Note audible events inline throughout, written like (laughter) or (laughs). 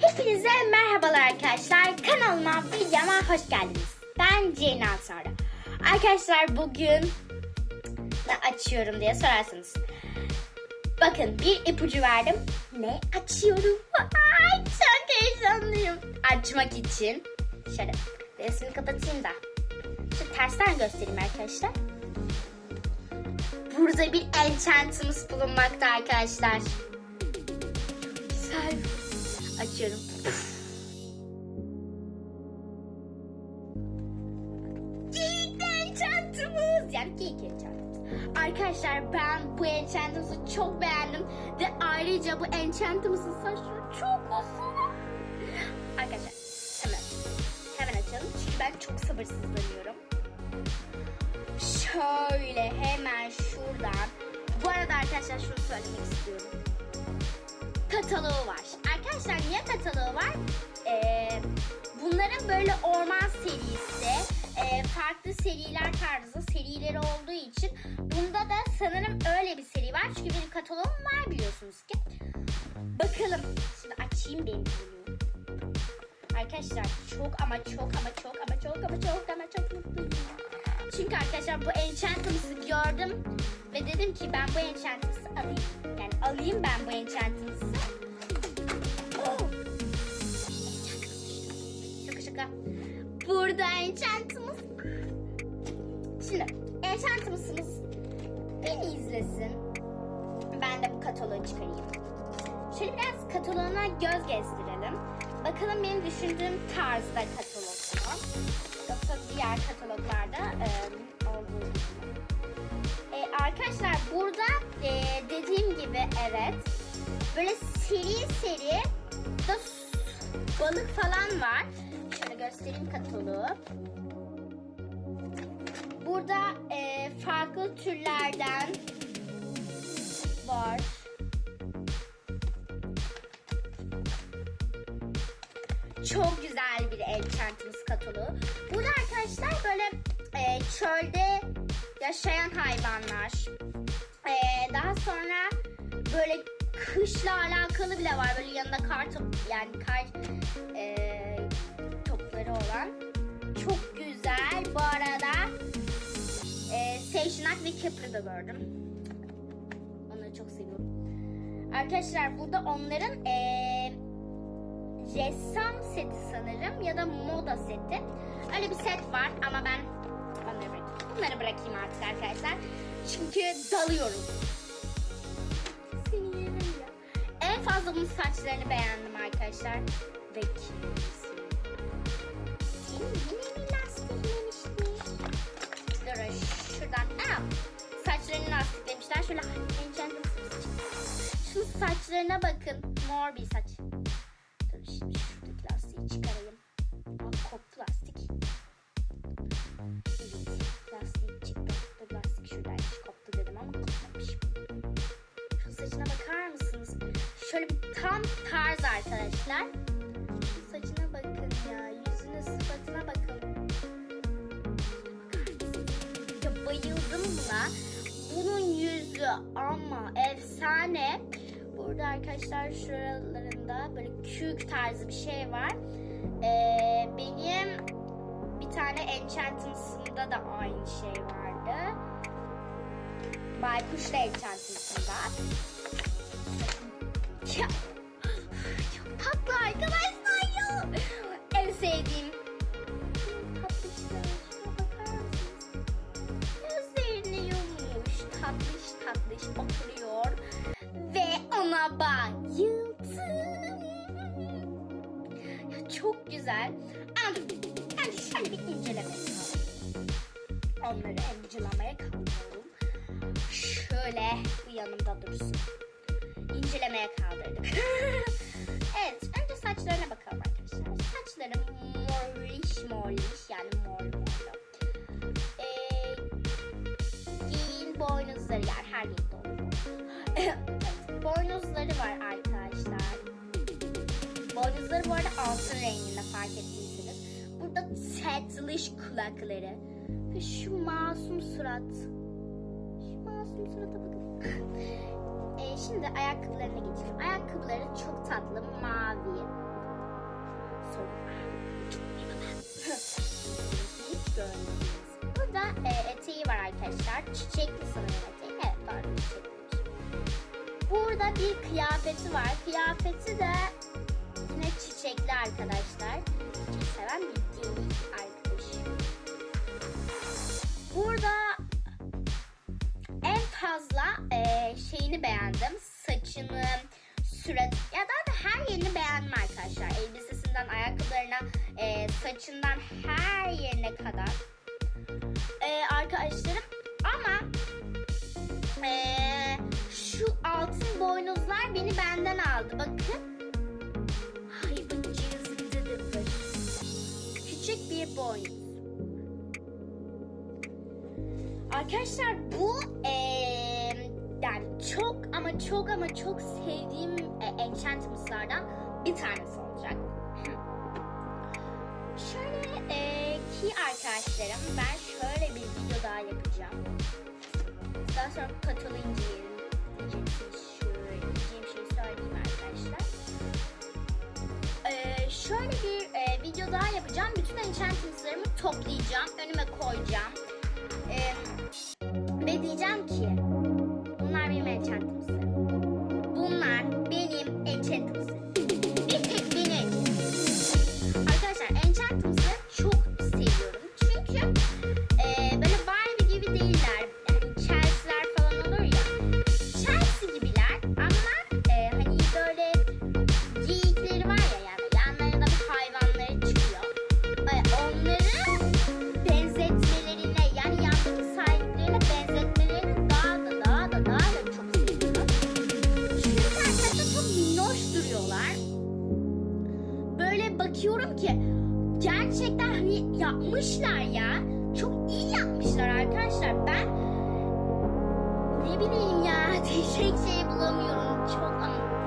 Hepinize merhabalar arkadaşlar. Kanalıma videoma hoş geldiniz. Ben Ceyna Sara. Arkadaşlar bugün ne açıyorum diye sorarsınız. Bakın bir ipucu verdim. Ne açıyorum? Ay çok heyecanlıyım. Açmak için şöyle resmini kapatayım da. Şu tersten göstereyim arkadaşlar. Burada bir enchantımız bulunmakta arkadaşlar. Güzel. Açıyorum. Geyik enchantımız. Yani geyik enchantımız. Arkadaşlar ben bu enchantımızı çok beğendim. Ve ayrıca bu enchantımızın saçları çok uzun. Arkadaşlar hemen hemen açalım. Çünkü ben çok sabırsızlanıyorum. Şöyle hemen şuradan. Bu arada arkadaşlar şunu söylemek istiyorum kataloğu var. Arkadaşlar niye kataloğu var? Ee, bunların böyle orman serisi, e, farklı seriler tarzı serileri olduğu için bunda da sanırım öyle bir seri var. Çünkü benim kataloğum var biliyorsunuz ki. Bakalım. Şimdi açayım benim bunu. Arkadaşlar çok ama çok ama çok ama çok ama çok ama çok mutluyum. Çünkü arkadaşlar bu enchantımızı gördüm ve dedim ki ben bu enchantımızı alayım. Yani alayım ben bu enchantımızı. Burada enchantımız. Şimdi enchantımızımız beni izlesin. Ben de bu kataloğu çıkarayım. Şöyle biraz kataloğuna göz gezdirelim. Bakalım benim düşündüğüm tarzda katalog mu? Yoksa diğer kataloglarda e, olduğu gibi? E, arkadaşlar burada e, dediğim gibi evet böyle seri seri da balık falan var. Göstereyim kataloğu. Burada e, farklı türlerden var. Çok güzel bir enchantımız kataloğu. Burada arkadaşlar böyle e, çölde yaşayan hayvanlar. E, daha sonra böyle kışla alakalı bile var. Böyle yanında kar yani kar e, topları olan. Çok güzel. Bu arada e, Seyşinak ve Kıprı da gördüm. Onları çok seviyorum. Arkadaşlar burada onların eee ressam seti sanırım ya da moda seti. Öyle bir set var ama ben onları bırakayım. Bunları bırakayım artık arkadaşlar. Çünkü dalıyorum. Seni yerim ya. En fazla bunun saçlarını beğendim arkadaşlar. Ve kimisi. Senin yine mi lastiklemişti? Dur şuradan. Aa, saçlarını. Şöyle Şunun saçlarına bakın. Mor bir saç. Dur şimdi şuradaki lastiği çıkarayım. Aa, koptu lastik. Evet, lastik çıktı. Dur lastik şuradaymış. Koptu dedim ama kopmamış. Şu saçına bakar mısınız? Şöyle bir tam tarz arkadaşlar. Buna. Bunun yüzü ama efsane. Burada arkadaşlar şuralarında böyle kük tarzı bir şey var. Ee, benim bir tane Enchantings'ımda da aynı şey vardı. Baykuş'la Enchantings'ımda. Ya, (gasps) çok tatlı arkadaşlar çok güzel. Ama ben şöyle bir incelemeye. Onları incelemeye kaldırıyorum. Şöyle bu yanımda dursun. İncelemeye kaldırdık. (laughs) evet önce saçlarına bakalım arkadaşlar. Saçları morliş morliş yani mor mor. Ee, giyin boynuzları yani her giyin olur. (laughs) evet, boynuzları var arkadaşlar. Boynuzları bu arada altın renginde fark ettiyseniz. Burada tatlış kulakları. Ve şu masum surat. Şu masum surata bakın. (laughs) e, şimdi ayakkabılarına geçelim. Ayakkabıları çok tatlı mavi. Hiç (laughs) görmedim. Burada e, eteği var arkadaşlar. Çiçekli sanırım eteği. Evet doğru çiçekli. Burada bir kıyafeti var. Kıyafeti de çiçekli arkadaşlar. Çiçek seven bir değil arkadaşım. Burada en fazla e, şeyini beğendim. Saçını, surat ya da her yerini beğendim arkadaşlar. Elbisesinden ayakkabılarına, e, saçından her yerine kadar. E, arkadaşlarım ama e, şu altın boynuzlar beni benden aldı. Bakın. Boynuz. Arkadaşlar bu eee, yani çok ama çok ama çok sevdiğim e, Enchantimus'lardan bir tanesi olacak. Şöyle eee, ki arkadaşlarım ben şöyle bir video daha yapacağım. Daha sonra. Diyeceksiniz şöyle şeyi söyleyeyim arkadaşlar. Eee, şöyle bir daha yapacağım. Bütün Enchantimus'larımı toplayacağım. Önüme koyacağım. Eee, ve diyeceğim ki bunlar benim enchantims'ım. Bunlar benim diyecek şey bulamıyorum. Çok ama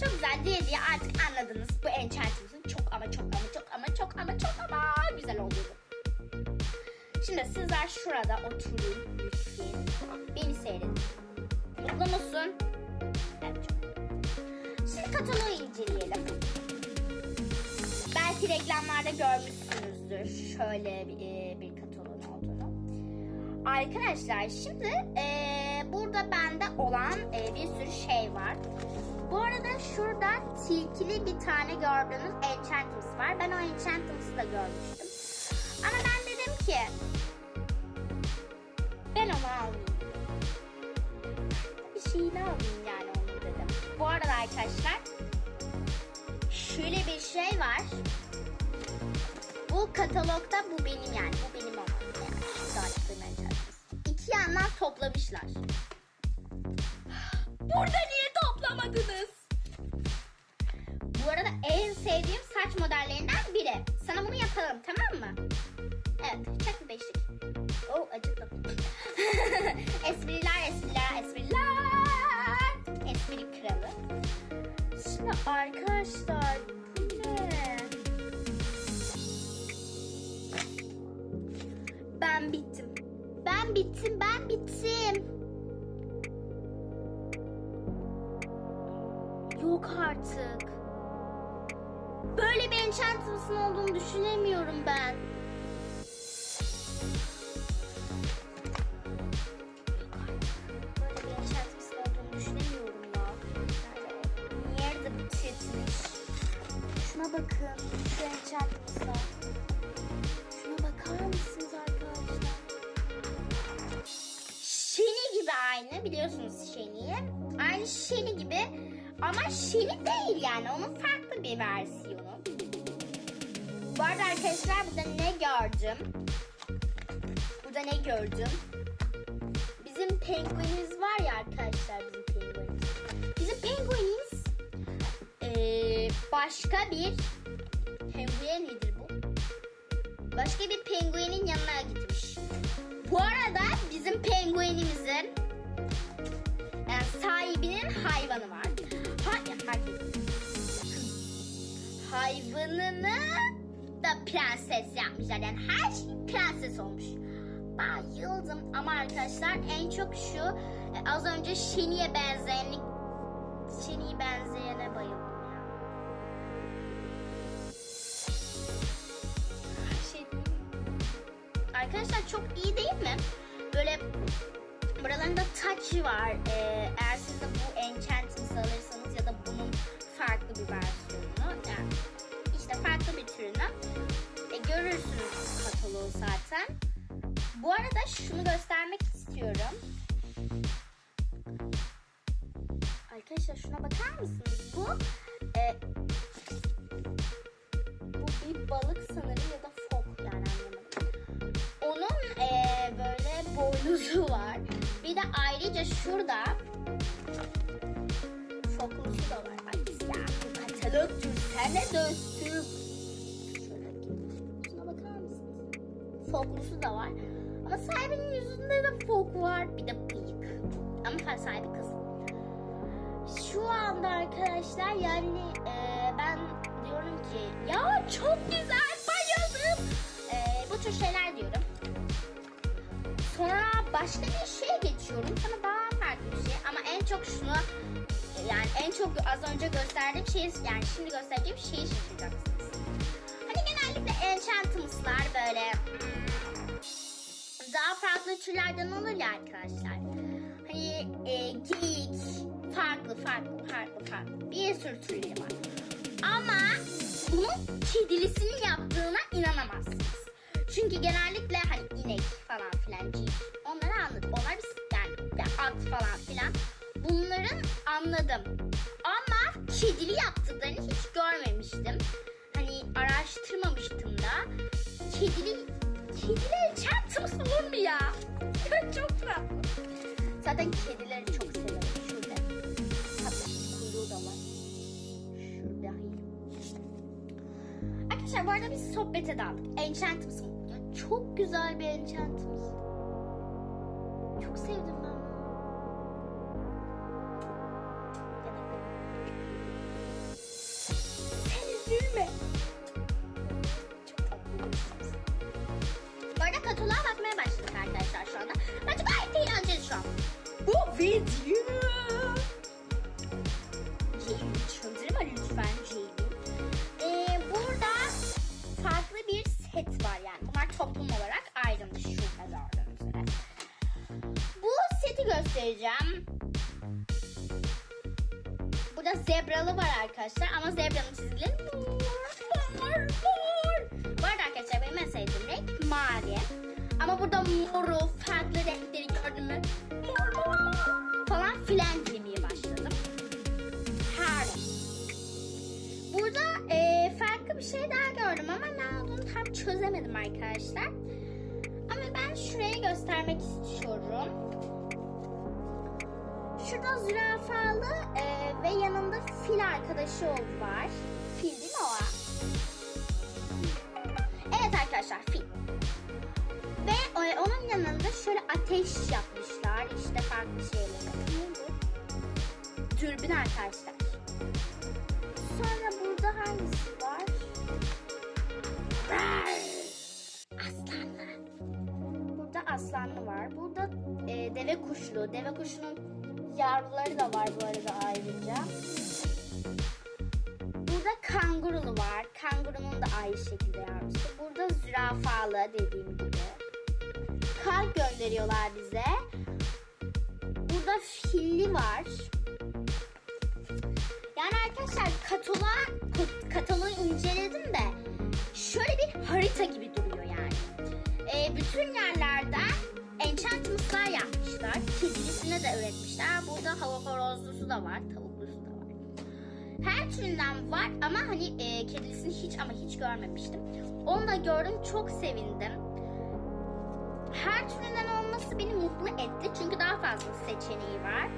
Çok güzel diye diye artık anladınız. Bu Enchantimus'un çok ama çok ama çok ama çok ama çok ama güzel olduğunu. Şimdi sizler şurada oturun. Beni seyredin. Mutlu musun? Evet. çok. Şimdi kataloğu inceleyelim. Belki reklamlarda görmüşsünüzdür şöyle bir, e, bir kataloğun olduğunu. Arkadaşlar şimdi e, burada bende olan e, bir sürü şey var. Bu arada şurada tilkili bir tane gördüğünüz Enchantress var. Ben o Enchantress'ı da görmüştüm. Ama ben dedim ki ben onu almayayım. Bir şeyini alayım yani onu dedim. Bu arada arkadaşlar şöyle bir şey var. Bu katalogda bu benim yani. Bu benim olan yani. Şu. İki yandan toplamışlar. Burada niye bulamadınız. Bu arada en sevdiğim saç modellerinden biri. Sana bunu yapalım tamam mı? Evet çak bir beşlik. Oh acıktım. (laughs) espriler espriler espriler. Espri kralı. Şimdi arkadaşlar enchantress'ın olduğunu düşünemiyorum ben. Nerede bitirtmiş? Şuna bakın. Şu enchantress'a. Şuna bakar mısınız arkadaşlar? Şeni gibi aynı biliyorsunuz Şeni'yi. Aynı Şeni gibi ama Şeni değil yani onun farklı bir versiyonu. Bu arada arkadaşlar burada ne gördüm? Burada ne gördüm? Bizim penguenimiz var ya arkadaşlar bizim penguenimiz. Bizim penguenimiz eee, başka bir penguen midir bu? Başka bir penguenin yanına gitmiş. Bu arada bizim penguenimizin yani sahibinin hayvanı var. Ha. Hayvanını prenses yapmışlar. Yani her şey prenses olmuş. Bayıldım ama arkadaşlar en çok şu e, az önce Şeni'ye benzeyen Şeni'ye benzeyene bayıldım. Şey Arkadaşlar çok iyi değil mi? Böyle buralarında touch var. Ee, eğer siz de bu Enchantments alırsanız ya da bunun farklı bir versiyonunu kataloğu zaten. Bu arada şunu göstermek istiyorum. Arkadaşlar şuna bakar mısınız? Bu e, bu bir balık sanırım ya da fok yani. Onun eee, böyle boynuzu var. Bir de ayrıca şurada foklusu da var. Bak ya bu katalogdur sana dostum. Sahibinin yüzünde de fok var. Bir de bıyık. Ama sahibi kız. Şu anda arkadaşlar yani eee, ben diyorum ki ya çok güzel bayıldım. Eee, bu tür şeyler diyorum. Sonra başka bir şeye geçiyorum. Sana daha farklı bir şey ama en çok şunu yani en çok az önce gösterdiğim şeyi yani şimdi göstereceğim şeyi şaşıracaksınız. Hani genellikle enchantments'lar böyle hmm, daha farklı türlerden olur ya arkadaşlar. Hani e, geyik, farklı farklı farklı farklı bir sürü türleri var. Ama bunun kedilisinin yaptığına inanamazsınız. Çünkü genellikle hani inek falan filan cik onları anladım. Onlar bir yani at falan filan. Bunların anladım. Ama kedili yaptıklarını hiç görmemiştim. Hani araştırmamıştım da. Kedili kediler çantımız olur mu ya? çok tatlı. Zaten kedileri çok severim. Şurada. Hatta kuyruğu da var. Şurada. Arkadaşlar bu arada biz sohbete daldık. Enchantments çok güzel bir Enchantments. Çok sevdim ben. Sen üzülme. Kataloğa bakmaya başladık arkadaşlar şu anda. Bence gayet eğlenceli şu an. Bu video. Ceylin çıldırma lütfen Ceylin. Ee, burada farklı bir set var yani. Bunlar toplum olarak ayrılmış şurada gördüğünüz üzere. Bu seti göstereceğim. Burada zebralı var arkadaşlar ama zebranın çizgileri Ama burada moru, farklı renkleri gördüm mü? Falan filan demeye başladım. Renk. Burada e, farklı bir şey daha gördüm ama ne olduğunu tam çözemedim arkadaşlar. Ama ben şurayı göstermek istiyorum. Şurada zürafalı e, ve yanında fil arkadaşı var. Arkadaşlar. Sonra burada hangisi var? Rar! Aslanlar. Burada hayvanı var. Burada e, deve kuşlu. Deve kuşunun yavruları da var bu arada ayrıca. Burada kangurulu var. Kangurunun da aynı şekilde yavrusu. Burada zürafalı dediğim gibi. Kalp gönderiyorlar bize. Burada filli var. Arkadaşlar kataloğa, kataloğu inceledim de şöyle bir harita gibi duruyor yani. Ee, bütün yerlerden enchantment'lar yapmışlar. Kedilisine de üretmişler. Burada hava horozlusu da var, tavuklusu da var. Her türünden var ama hani e, kedilisini hiç ama hiç görmemiştim. Onu da gördüm, çok sevindim. Her türünden olması beni mutlu etti çünkü daha fazla seçeneği var.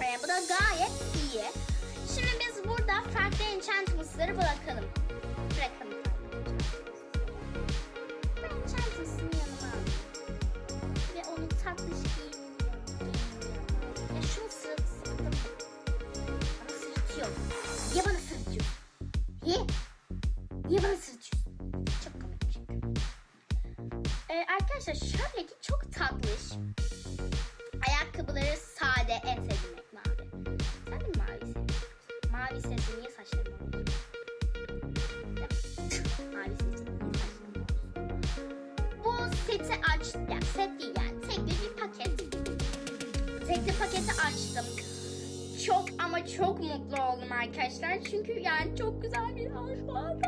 Ee, bu da gayet iyi. Şimdi biz burada farklı enchantments'ları bırakalım. Bırakalım farklı enchantments'ları. Bu enchantments'ın yanıma alayım. Ve onun tatlış giyimini. Ya şunu sırt sırtım. Bana. Niye bana sırıtıyor? Niye? Niye bana sırıtıyorsun? Çok komik çünkü. Ee, arkadaşlar şöyle ki Bu seti aç, yani set değil yani tek bir paket. Tekli paketi açtım. Çok ama çok mutlu oldum arkadaşlar. Çünkü yani çok güzel bir an. (laughs)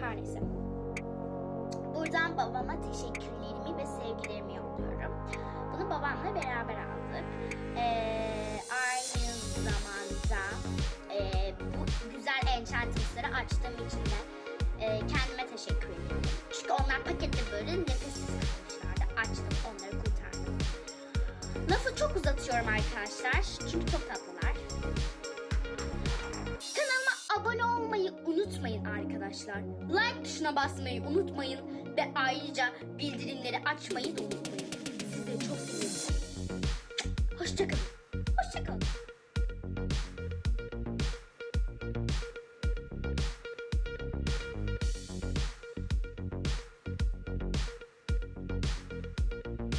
Her neyse. Buradan babama teşekkürlerimi böyle nefessiz kalmışlardı. Açtım onları kurtardım. Lafı çok uzatıyorum arkadaşlar. Çünkü çok tatlılar. Kanalıma abone olmayı unutmayın arkadaşlar. Like tuşuna basmayı unutmayın. Ve ayrıca bildirimleri açmayı da unutmayın. Sizleri çok seviyorum. Hoşçakalın.